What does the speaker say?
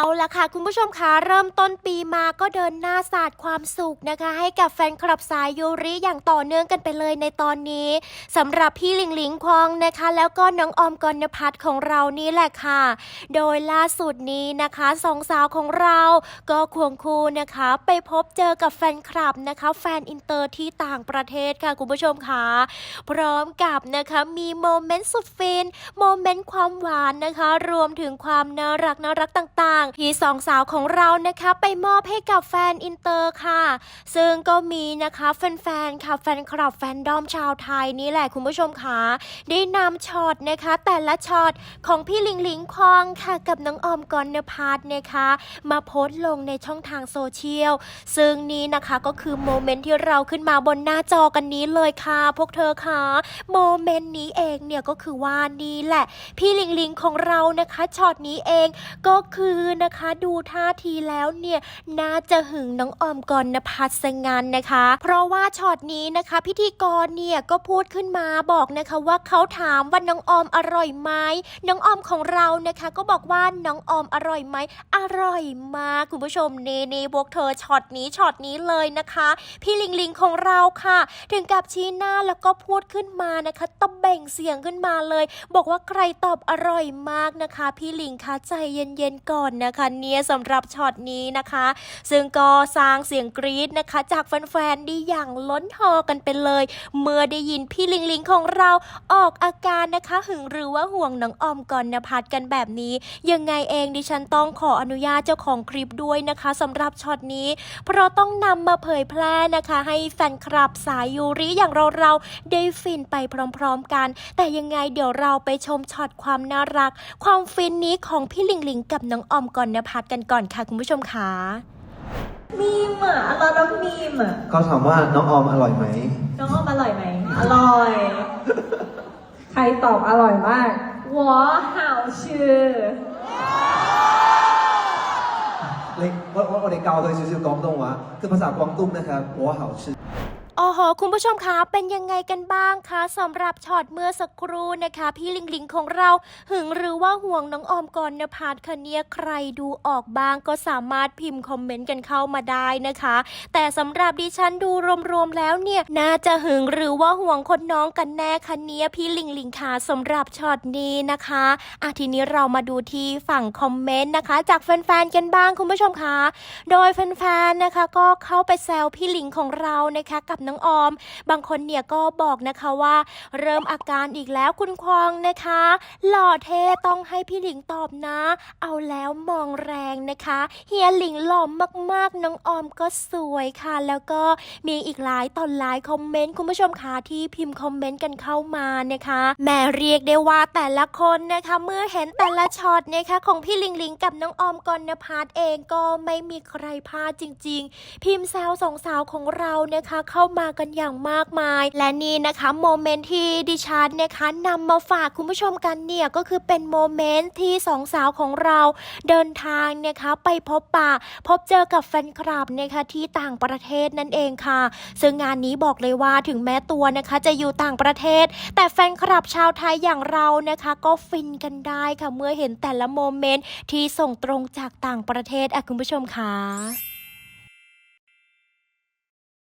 เอาละค่ะ คุณผู้ชมคะเริ่มต้นปีมาก็เดินหน้าสาดความสุขนะคะ ให้กับแฟนคลับสายยูริอย่างต่อเนื่องกันไปเลยในตอนนี้สำหรับพี่หลิงหลิงควงนะคะ แล้วก็น้องออมกรณพัฒน์ของเรานี่แหละค่ะ โดยล่าสุดนี้นะคะสองสาวของเราก็ควงคู่นะคะ ไปพบเจอกับแฟนคลับนะคะ แฟนอินเตอร์ที่ต่างประเทศค่ะ คุณผู้ชมค่ะพร้อมกับนะคะมีโมเมนต์สุดฟินโมเมนต์ความหวานนะคะ รวมถึงความน่ารักน่ารักต่างที่สองสาวของเรานะคะไปมอบให้กับแฟนอินเตอร์ค่ะ ซึ่งก็มีนะคะแฟนๆค่ะแฟนคลับแฟนดอมชาวไทยนี่แหละคุณผู้ชมค่ะได้นำช็อตนะคะแต่ละช็อตของพี่ลิงลิงควองค่ะกับน้องออมกรณพัฒน์นะคะ มาโพสต์ลงในช่องทางโซเชียลซึ่งนี้นะคะก็คือโมเมนต์ที่เราขึ้นมาบนหน้าจอกันนี้เลยค่ะ พวกเธอค่ะโมเมนต์นี้เองเนี่ยก็คือว่านี่แหละ พี่ลิงลิงของเรานะคะช็อตนี้เองก็คือนะคะ ดูท่าทีแล้วเนี่ยน่าจะหึงน้องออมกรณพัฒน์ซะงั้นนะคะ เพราะว่าช็อตนี้นะคะ พิธีกรเนี่ยก็พูดขึ้นมาบอกนะคะว่าเขาถามว่าน้องออมอร่อยไหมน้องออมของเรานะคะ ก็บอกว่าน้องออมอร่อยไหมอร่อยมากคุณผู้ชมเนี่นี่พวกเธอช็อตนี้ช็อตนี้เลยนะคะ พี่ลิงลิงของเราค่ะ ถึงกับชี้หน้าแล้วก็พูดขึ้นมานะคะตะเบ่งเสียงขึ้นมาเลย บอกว่าใครตอบอร่อยมากนะคะ พี่ลิงคะใจเย็นๆก่อนนะคะเนี่ยสำหรับช็อตนี้นะคะ ซึ่งก็สร้างเสียงกรี๊ดนะคะ จากแฟนๆด้อย่างล้นหอกันไปเลย เมื่อได้ยินพี่ลิงลิงของเราออกอาการนะคะ หึงหรือว่าห่วงน้องออมก่อนนภัทรกันแบบนี้ ยังไงเองดิฉันต้องขออนุญาตเจ้าของคลิปด้วยนะคะสำหรับช็อตนี้ เพราะต้องนำมาเผยแพร่นะคะ ให้แฟนคลับสายยูริอย่างเราๆได้ฟินไปพร้อมๆกัน แต่ยังไงเดี๋ยวเราไปชมช็อตความน่ารัก ความฟินนี้ของพี่ลิงลิงกับน้องออมกรณพัฒน์กันก่อนค่ะคุณผู้ชมคะมีมอะอร่อยน้องมีมอะเขาถามว่าน้องออมอร่อยไหม น้องออมอร่อยไหม อร่อย ใครตอบอร่อยมากหัวห่าวชื่อเล็กว่าว่าในเกาเลยชื่อชื่อกองตงวะคือภาษากวางตุ้งนะครับหัวห่าวชื่อ โอ้โห คุณผู้ชมคะ เป็นยังไงกันบ้างคะสำหรับช็อตเมื่อสักครู่นะคะ พี่ลิงลิงของเราหึงหรือว่าห่วงน้องออมก่อนนภัทรคะเนี่ยใครดูออกบ้างก็สามารถพิมพ์คอมเมนต์กันเข้ามาได้นะคะ แต่สำหรับดิฉันดูรวมๆแล้วเนี่ย น่าจะหึงหรือว่าห่วงคนน้องกันแน่คะเนี่ยพี่ลิงลิงค่ะสำหรับช็อตนี้นะคะอะทีนี้เรามาดูที่ฝั่งคอมเมนต์นะคะ จากแฟนๆกันบ้างคุณผู้ชมคะ โดยแฟนๆนะคะ ก็เข้าไปแซวพี่ลิงของเรานะคะกับน้องออม บางคนเนี่ยก็บอกนะคะว่า เริ่มอาการอีกแล้วคุณควงนะคะ หล่อเทต้องให้พี่หลิงตอบนะ เอาแล้วมองแรงนะคะ เฮียหลิงหล่อมากๆ น้องออมก็สวยค่ะ แล้วก็มีอีกหลายตอนหลายคอมเมนต์คุณผู้ชมค่ะที่พิมพ์คอมเมนต์กันเข้ามานะคะ แม่เรียกได้ว่าแต่ละคนนะคะ เมื่อเห็นแต่ละช็อตนะคะ ของพี่หลิงหลิงกับน้องออมกรณพัฒน์เองก็ไม่มีใครพลาดจริง ๆ พิมพ์แซวสองสาวของเรานะคะ เข้ามากันอย่างมากมาย และนี่นะคะโมเมนต์ที่ดิฉันนะคะนำมาฝากคุณผู้ชมกันเนี่ยก็คือเป็นโมเมนต์ที่สองสาวของเราเดินทางนะคะไปพบปะพบเจอกับแฟนคลับนะคะที่ต่างประเทศนั่นเองค่ะ ซึ่งงานนี้บอกเลยว่าถึงแม้ตัวนะคะจะอยู่ต่างประเทศ แต่แฟนคลับชาวไทยอย่างเรานะคะ ก็ฟินกันได้ค่ะเมื่อเห็นแต่ละโมเมนต์ที่ส่งตรงจากต่างประเทศอะคุณผู้ชมค่ะ